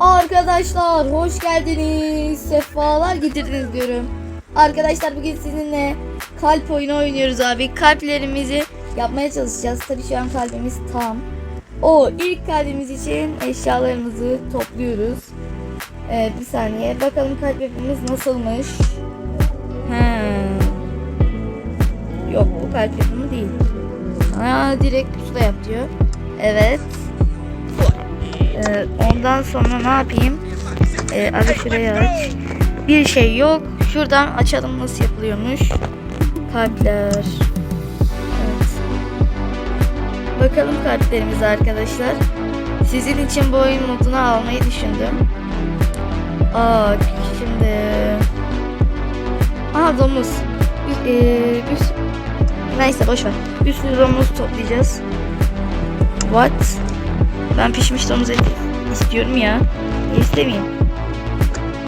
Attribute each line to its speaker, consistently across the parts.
Speaker 1: Arkadaşlar hoş geldiniz. Sefalar getirdiniz diyorum. Arkadaşlar bugün sizinle kalp oyunu oynuyoruz abi. Kalplerimizi yapmaya çalışacağız. Tabii şu an kalbimiz tam. O ilk kalbimiz için eşyalarımızı topluyoruz. Evet bir saniye. Bakalım yapımız nasılmış. Hmm. Yok bu kalp yapımı değil. Aa, direkt usta yap diyor. Evet. Ee, ondan sonra ne yapayım? Ee, abi şuraya aç. Bir şey yok. Şuradan açalım nasıl yapılıyormuş. Kalpler. Evet. Bakalım kalplerimize arkadaşlar. Sizin için bu oyun modunu almayı düşündüm. Aa şimdi. Aha domuz. Bir, ee, bir, neyse boş ver. Bir sürü domuz toplayacağız. What? Ben pişmiş domuz eti istiyorum ya. Niye istemeyeyim?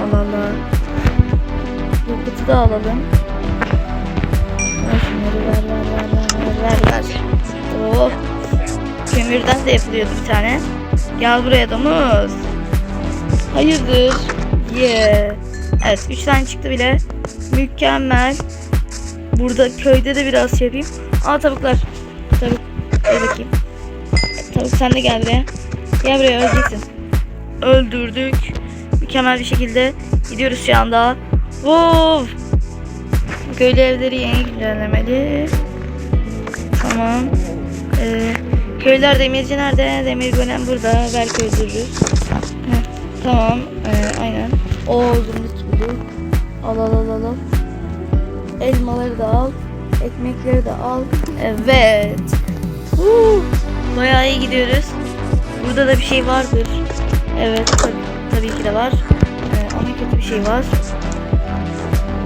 Speaker 1: Allah Allah. Bu kutu da alalım. Ver şunları ver ver ver ver ver ver. Oh. Kömürden de yapılıyordu bir tane. Gel buraya domuz. Hayırdır? Yeah. Evet 3 tane çıktı bile. Mükemmel. Burada köyde de biraz şey yapayım. Aa tavuklar. Tavuk. Gel bakayım. Tavuk sen de gel buraya. Gel buraya öleceksin. Öldürdük. Mükemmel bir şekilde gidiyoruz şu anda. Wow. Köylü evleri yeni güncellemeli. Tamam. Ee, köyler demirci nerede? Demir golem burada. Belki öldürürüz. Tamam. Ee, aynen. O zümrüt gibi. Al al al al. al. Elmaları da al. Ekmekleri de al. Evet. Huu. Bayağı iyi gidiyoruz. Burada da bir şey vardır. Evet tabii, tabii ki de var. Ee, ama kötü bir şey var.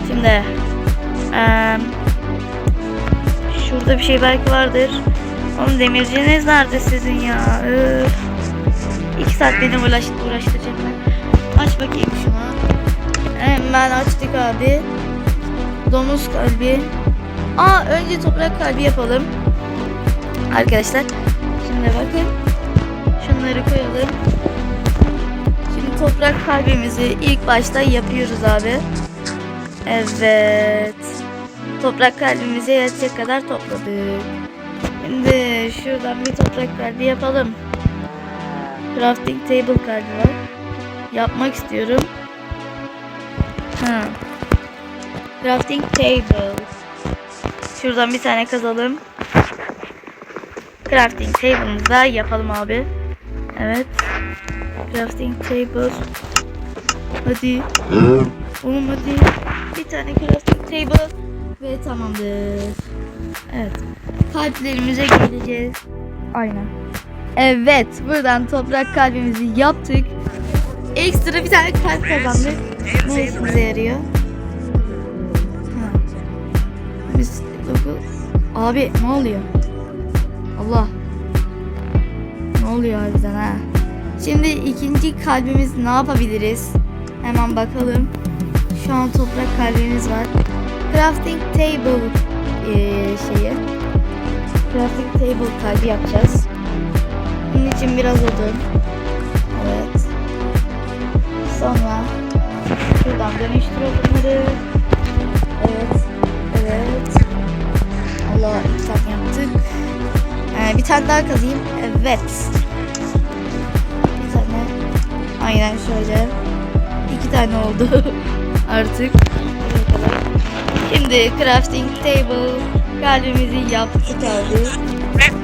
Speaker 1: Şimdi eee, şurada bir şey belki vardır. Oğlum demirciniz nerede sizin ya? Öf. İki saat beni uğraş, uğraştıracaklar. Aç bakayım şunu. Hemen açtık abi. Domuz kalbi. Aa önce toprak kalbi yapalım. Arkadaşlar. Şimdi bakın. Şunları koyalım. Şimdi toprak kalbimizi ilk başta yapıyoruz abi. Evet. Toprak kalbimize yetecek kadar topladık. Şimdi şuradan bir toprak kalbi yapalım. Crafting table kalbi var. Yapmak istiyorum. Ha. Crafting table. Şuradan bir tane kazalım. Crafting table'ımızı da yapalım abi. Evet. Crafting table. Hadi. Oğlum hadi. Bir tane crafting table. Ve tamamdır. Evet. Kalplerimize geleceğiz. Aynen. Evet. Buradan toprak kalbimizi yaptık. Ekstra bir tane kalp kazandık. Ne işimize yarıyor? Ha. Biz dokuz. Abi ne oluyor? Allah. Ne oluyor harbiden ha? Şimdi ikinci kalbimiz ne yapabiliriz? Hemen bakalım. Şu an toprak kalbimiz var. Crafting table eee, şeyi. Crafting table kalbi yapacağız. Bunun için biraz odun. Evet. Sonra şuradan dönüştür odunları. Evet. Evet. Allah yaptık. Ee, bir tane daha kazayım. Evet. Bir tane. Aynen şöyle. İki tane oldu. Artık. Şimdi crafting table kalbimizi yaptık abi.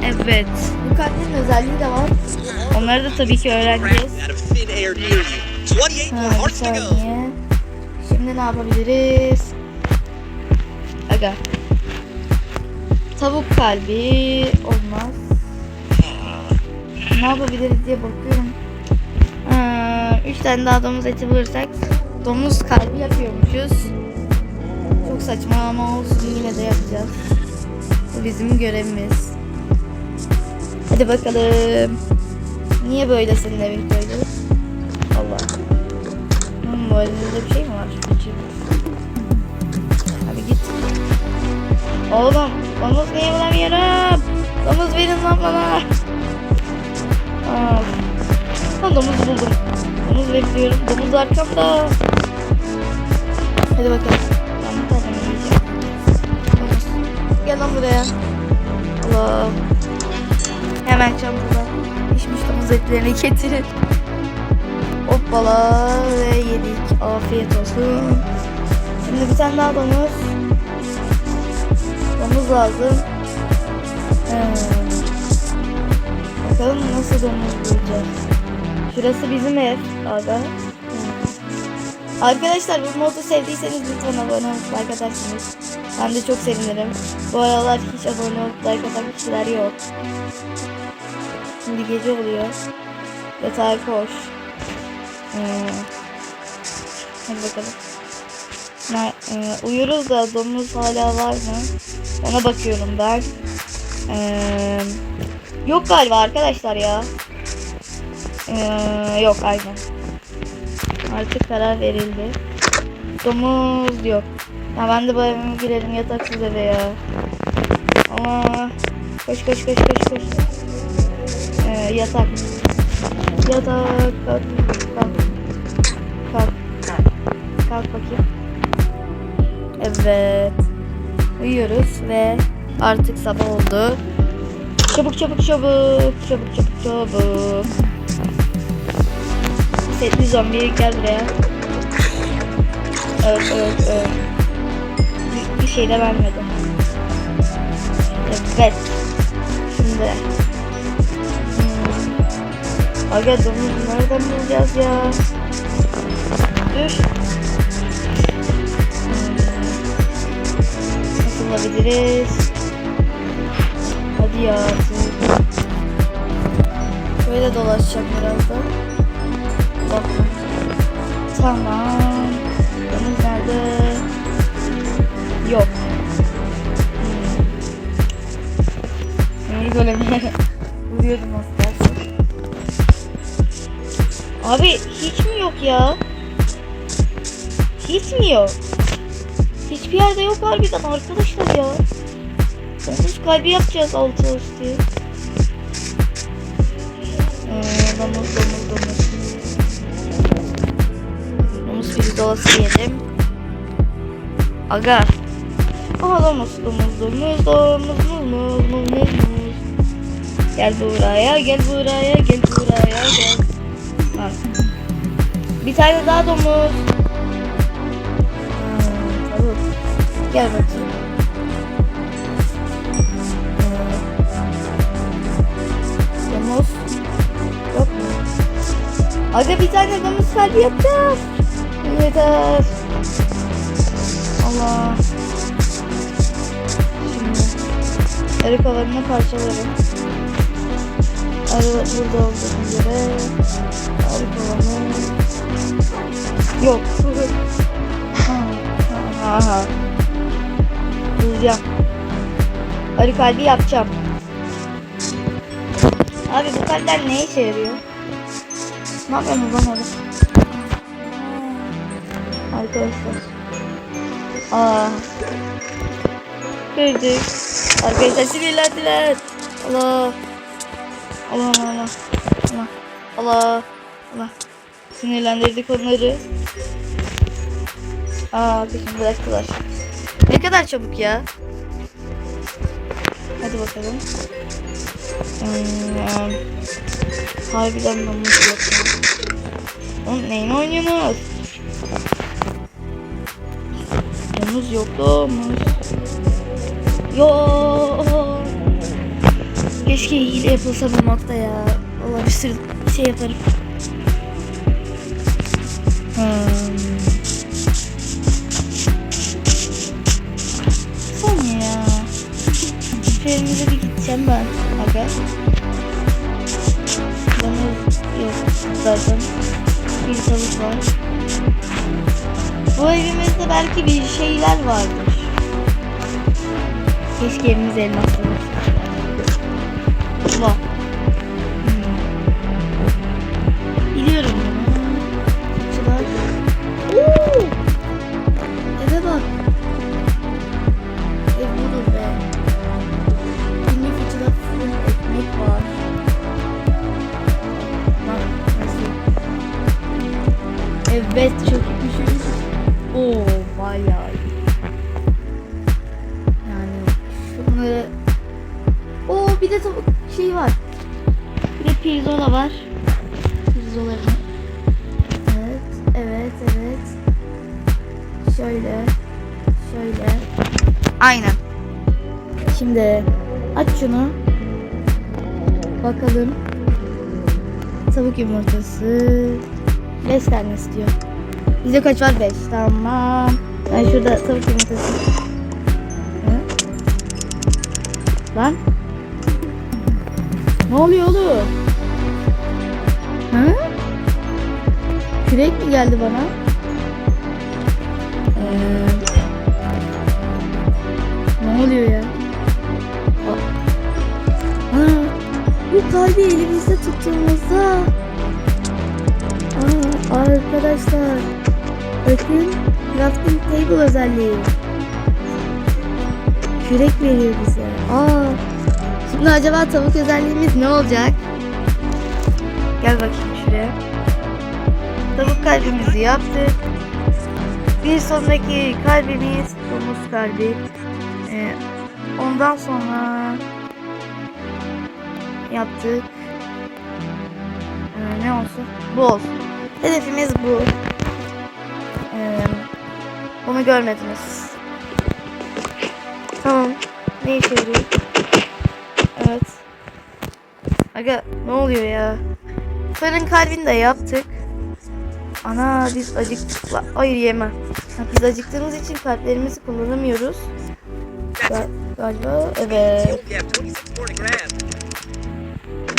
Speaker 1: Evet. Bu kalbin özelliği de var. Onları da tabii ki öğreneceğiz.
Speaker 2: out of thin air near you. 28 more
Speaker 1: Ha, saniye. Şimdi ne yapabiliriz? Aga. Tavuk kalbi olmaz. Ne yapabiliriz diye bakıyorum. Ha, üç tane daha domuz eti bulursak domuz kalbi yapıyormuşuz. Çok saçma ama olsun yine de yapacağız. Bu bizim görevimiz. Hadi bakalım. Niye böyle senin evin koydu? Allah. Hmm, elimizde bir şey mi var? Hadi git. Oğlum, domuz niye bulamıyorum? Domuz verin lan bana. Aa. Domuz buldum. Domuz bekliyorum. Domuz arkamda. Hadi bakalım. Ben bir tane yiyeceğim. Domuz. Gel lan buraya. Allah. Hemen çantada pişmiş domuz etlerini getirin. Hoppala ve yedik. Afiyet olsun. Şimdi bir tane daha domuz. Domuz lazım. Ee, bakalım nasıl bulacağız. Şurası bizim ev. Aga. Hmm. Arkadaşlar bu modu sevdiyseniz lütfen abone olup like atarsınız. Ben de çok sevinirim. Bu aralar hiç abone olup like atan kişiler yok. Şimdi gece oluyor. Yatağa koş. Hmm. Hadi bakalım. Ne, e, uyuruz da domuz hala var mı? Ona bakıyorum ben. Ee, yok galiba arkadaşlar ya. Ee, yok aynen. Artık karar verildi. Domuz yok. Ya ben de bu eve girelim yataksız eve ya. Ama koş koş koş koş koş. Ee, yatak. Yatak. Kalk. Kalk. Kalk. Kalk bakayım. Evet. Uyuyoruz ve artık sabah oldu. Çabuk çabuk çabuk. Çabuk çabuk çabuk. Setli zombi gel buraya. Evet evet evet. Bir, bir şey de vermedi. Evet. Şimdi. Hmm. Aga domuz nereden bulacağız ya? Dur. Hmm. Nasıl bulabiliriz? Ya. artık. Böyle dolaşacağım birazdan. Bakın. Tamam. Domuz nerede? Yok. Hmm. Neyi böyle Vuruyordum az. Abi hiç mi yok ya? Hiç mi yok? Hiçbir yerde yok harbiden arkadaşlar ya. Kalbi yapacağız altı üstü. Ee, domuz domuz domuz. Domuz pirzolası yedim. Aga. Aha domuz domuz domuz domuz domuz domuz domuz. Gel buraya gel buraya gel buraya gel. Ha. Bir tane daha domuz. Ha. Gel bakayım. Aga bir tane domuz kalbi yapacağız. Yeter. Allah. Şimdi arı kavarını parçalarım. Arı burada olduğuna göre arı kovanı yok. ha, ha, ha. Bulacağım. Arı kalbi yapacağım. Abi bu kalpler ne işe yarıyor? Ne yapıyorsun lan orada? Arkadaşlar. Aa. Kırdık. Arkadaşlar sinirlendiler. Allah. Allah Allah Allah. Allah. Allah. Sinirlendirdik onları. Aa peşimi bıraktılar. Ne kadar çabuk ya. Hadi bakalım. Hmm, harbiden domuz yok. ya. Oğlum neyin oynuyorsunuz? Domuz yok domuz. Yok. Keşke hile yapılsa bu modda ya. Allah bir sürü şey yaparım. Hmm. Son ya. Şu evimize bir gideceğim ben. Aga. Domuz yok zaten. Bir tavuk var. Bu evimizde belki bir şeyler vardır. Keşke evimiz elmaslı olsa. Allah. Tavuk yumurtası. 5 tane istiyor. Bizde kaç var? 5. Tamam. Ben şurada tavuk yumurtası. Hı? Lan. Ne oluyor oğlum? Hı? Kürek mi geldi bana? Ee, ne oluyor ya? Bu kalbi elimizde tuttuğumuzda arkadaşlar bakın crafting table özelliği kürek veriyor bize. Aa, şimdi acaba tavuk özelliğimiz ne olacak? Gel bakayım şuraya. Tavuk kalbimizi yaptık. Bir sonraki kalbimiz domuz kalbi. Ee, ondan sonra yaptık. Ee, ne olsun? Bu olsun. Hedefimiz bu. Ee, bunu görmediniz. Tamam. Ne işe? Evet. Aga ne oluyor ya? Fırın kalbini de yaptık. Ana biz acıktık. Hayır yemem. Ha, biz acıktığımız için kalplerimizi kullanamıyoruz. Ga- galiba evet.
Speaker 2: You have 26 more to grab.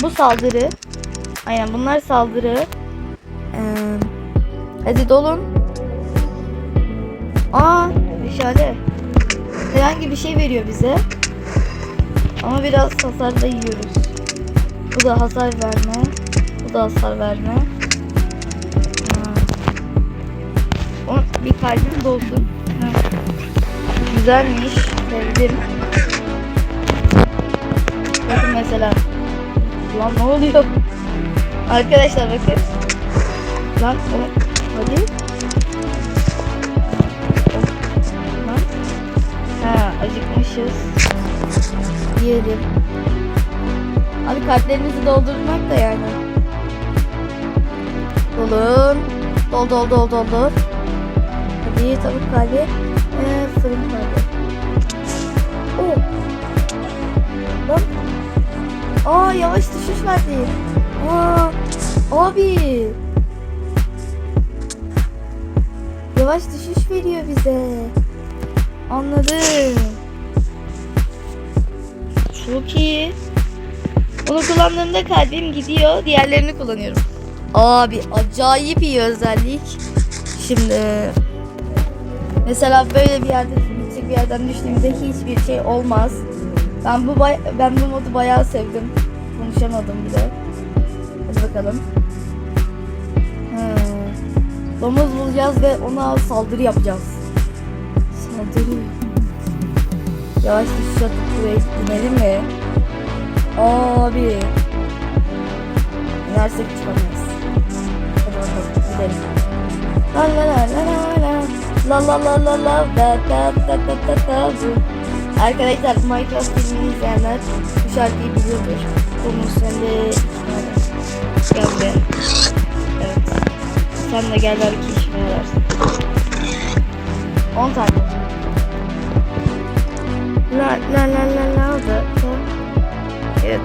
Speaker 1: Bu saldırı. Aynen bunlar saldırı. Hadi dolun. Aa meşale. Herhangi bir şey veriyor bize. Ama biraz hasar da yiyoruz. Bu da hasar verme. Bu da hasar verme. Ha. O, bir kalbim doldu. Ha. Güzelmiş. Sevdim. Bakın mesela. Lan ne oluyor? Arkadaşlar bakın. Lan o hadi. Lan. Ha acıkmışız. Yiyelim. Abi kalplerimizi doldurmak da yani. Dolun. Dol dol dol dol dol. Hadi tavuk kalbi. Ee, fırın kalbi. Oh. Lan Aa yavaş düşüş verdi. Aa abi. Yavaş düşüş veriyor bize. Anladım. Çok iyi. Bunu kullandığımda kalbim gidiyor. Diğerlerini kullanıyorum. Abi acayip iyi özellik. Şimdi mesela böyle bir yerde yüksek bir yerden düştüğümde hiçbir şey olmaz. Ben bu ben bu modu bayağı sevdim. Konuşamadım bile. Hadi bakalım. Domuz bulacağız ve ona saldırı yapacağız. Saldırı. Yavaş düşüş atıp buraya inelim mi? Abi. İnersek çıkamayız. Hadi bakalım gidelim. La la la la la la. La la la la da da da da da da da. Arkadaşlar Minecraft filmini izleyenler bu şarkıyı biliyordur. Bunun sen de gel buraya. Sen de gel belki işime yararsın. 10 tane. La la la la la da. Evet.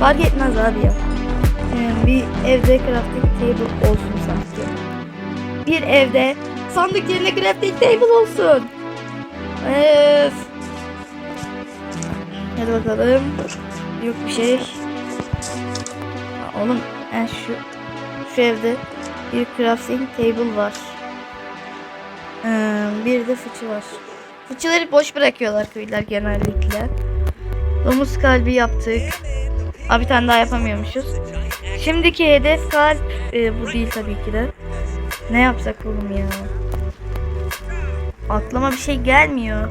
Speaker 1: Fark etmez abi ya. Ee, bir evde crafting table olsun sanki. Bir evde sandık yerine crafting table olsun. Evet. Hadi bakalım. Yok bir şey. Oğlum yani şu şu evde bir crafting table var. Ee, bir de fıçı var. Fıçıları boş bırakıyorlar köylüler genellikle. Domuz kalbi yaptık. Aa, bir tane daha yapamıyormuşuz. Şimdiki hedef kalp. Ee, bu değil tabii ki de. Ne yapsak oğlum ya? Aklıma bir şey gelmiyor.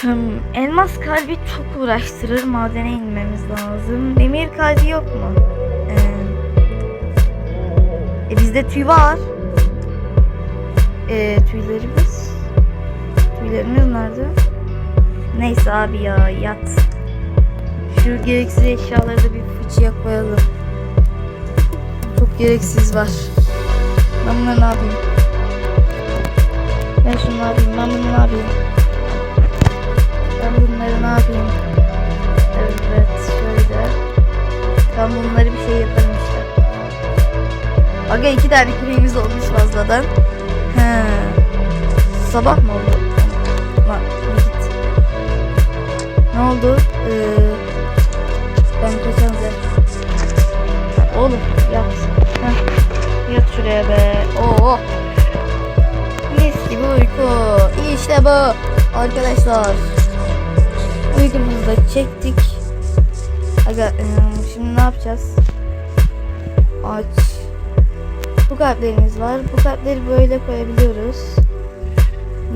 Speaker 1: Hmm, elmas kalbi çok uğraştırır. Madene inmemiz lazım. Demir kalbi yok mu? Ee, bizde tüy var. e, tüylerimiz. Tüylerimiz nerede? Neyse abi ya yat. Şu gereksiz eşyaları da bir fıçıya koyalım. Çok gereksiz var. Ben bunları ne yapayım? Ben şunu ne yapayım? Ben bunu ne yapayım? Ben bunları ne yapayım? Evet şöyle. Ben bunları bir şey yaparım işte. Aga iki tane küreğimiz olmuş fazladan. He. Sabah mı oldu? Ma git. Ne oldu? Ee, ben kaçacağım zaten. Oğlum yat. Heh. Yat şuraya be. Oo. Mis gibi uyku. İşte bu. Arkadaşlar. Uykumuzu da çektik. Aga e, şimdi ne yapacağız? Aç. Bu kalplerimiz var. Bu kalpleri böyle koyabiliyoruz.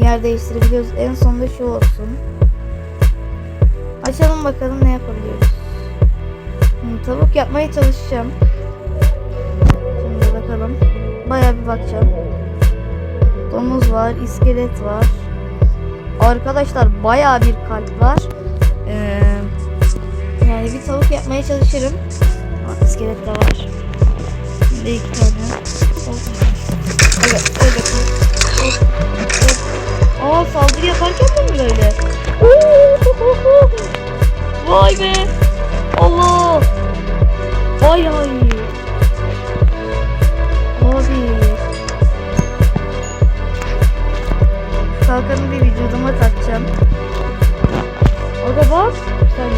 Speaker 1: Yer değiştirebiliyoruz. En sonunda şu olsun. Açalım bakalım ne yapabiliyoruz. Hı, tavuk yapmaya çalışacağım. Şimdi bakalım. Bayağı bir bakacağım. Domuz var, iskelet var. Arkadaşlar bayağı bir kalp var. Ee, yani bir tavuk yapmaya çalışırım. Aa, iskelet de var. Şimdi iki tane. Evet, hop. Aa saldırı yaparken de mi böyle? Vay be! Allah! Vay ay! Abi! Kalkanı bir vücuduma takacağım. O da bak. Sen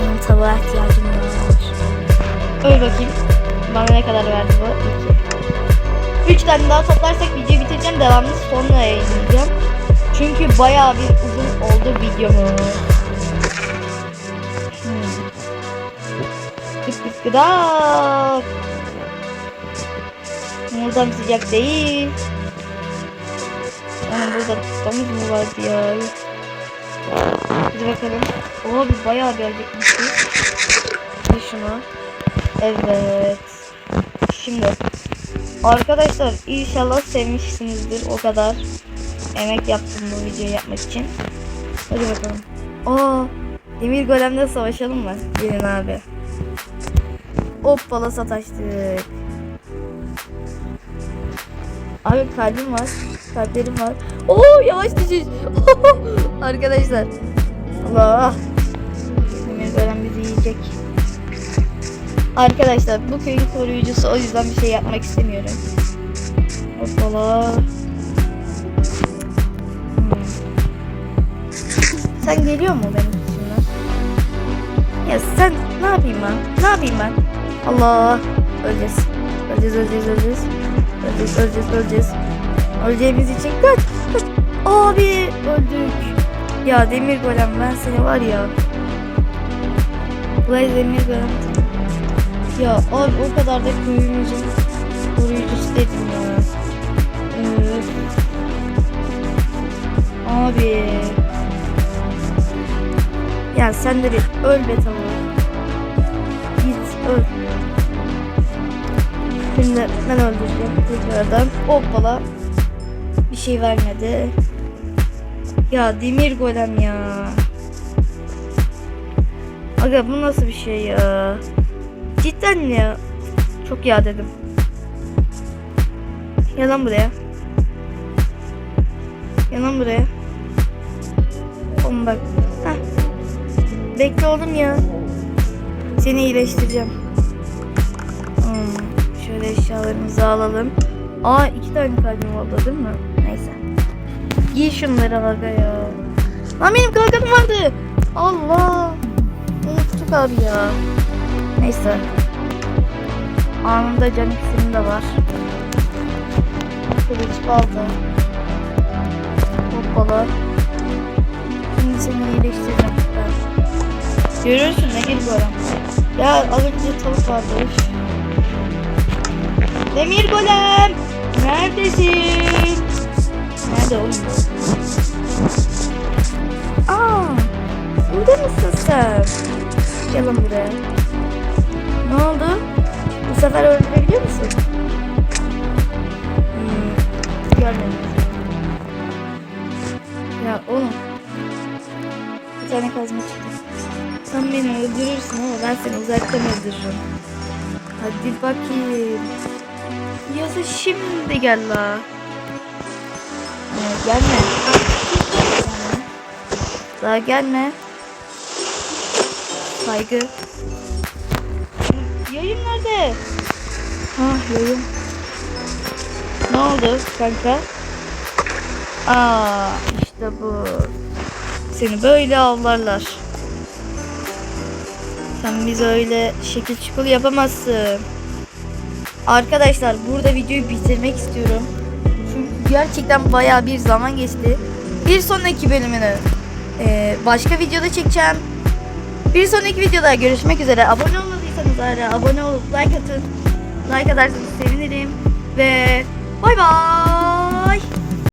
Speaker 1: Benim tabağa ihtiyacım var. Öl bakayım. Bana ne kadar verdi bu? 2. 3 tane daha toplarsak videoyu bitireceğim. Devamını sonra yayınlayacağım. Çünkü bayağı bir uzun oldu videomuz. Hmm. Gıt gıt gıdak. Buradan sıcak değil. Onun burada domuz mu vardı ya? Hadi bakalım. Oha bir bayağı bir acıkmışız. Şunu. Evet. Şimdi. Arkadaşlar inşallah sevmişsinizdir o kadar. Emek yaptım bu videoyu yapmak için. Hadi bakalım. Aa, Demir Golem'le savaşalım mı? Gelin abi. Hoppala sataştık. Abi kalbim var. Kalplerim var. Oo yavaş düşüş. Arkadaşlar. Allah. Demir Golem bizi yiyecek. Arkadaşlar bu köyün koruyucusu o yüzden bir şey yapmak istemiyorum. Hoppala. Hmm. Sen geliyor mu benim peşimden? Ya sen ne yapayım ben? Ne yapayım ben? Allah. Öleceğiz. Öleceğiz, öleceğiz, öleceğiz. Öleceğiz, öleceğiz, öleceğiz. Öleceğimiz için kaç, kaç. Abi öldük. Ya demir golem ben seni var ya. Bu demir golem. Ya abi o kadar da köyümüzün koruyucusu dedim ya. Abi. Ya sen de öl be tamam. Git öl. Şimdi ben öldüreceğim tekrardan. Hoppala. Bir şey vermedi. Ya demir golem ya. Aga bu nasıl bir şey ya? Cidden ya? Çok ya dedim. Yalan buraya. Yalan buraya. Oğlum bak. Heh. Bekle oğlum ya. Seni iyileştireceğim. Hmm. Şöyle eşyalarımızı alalım. Aa iki tane kalbim oldu değil mi? Neyse. Giy şunları aga ya. Lan benim kalkanım vardı. Allah. Unuttuk abi ya. Neyse. Anında can iksirim de var. Kılıç balta. Hoppala. Şimdi seni iyileştireceğim ben. Görüyorsun ne geliyor Ya az önce tavuk vardı. Demir golem. Neredesin? Nerede oğlum? Aa, burada mısın sen? Gel buraya. Ne oldu? Bu sefer öldürebiliyor musun? görmedim. Ya oğlum. Bir tane kazma çıktı. Sen beni öldürürsün ama ben seni uzaktan öldürürüm. Hadi bakayım. Yazı şimdi gel la. Evet, gelme. Daha gelme. Saygı. Yayın nerede? Ha yayın. Ne oldu kanka? Aa işte bu. Seni böyle avlarlar. Sen bize öyle şekil çukul yapamazsın. Arkadaşlar burada videoyu bitirmek istiyorum. Çünkü gerçekten baya bir zaman geçti. Bir sonraki bölümünü eee, başka videoda çekeceğim. Bir sonraki videoda görüşmek üzere. Abone olmadıysanız hala abone olup like atın. Like atarsanız sevinirim. Ve bay bay.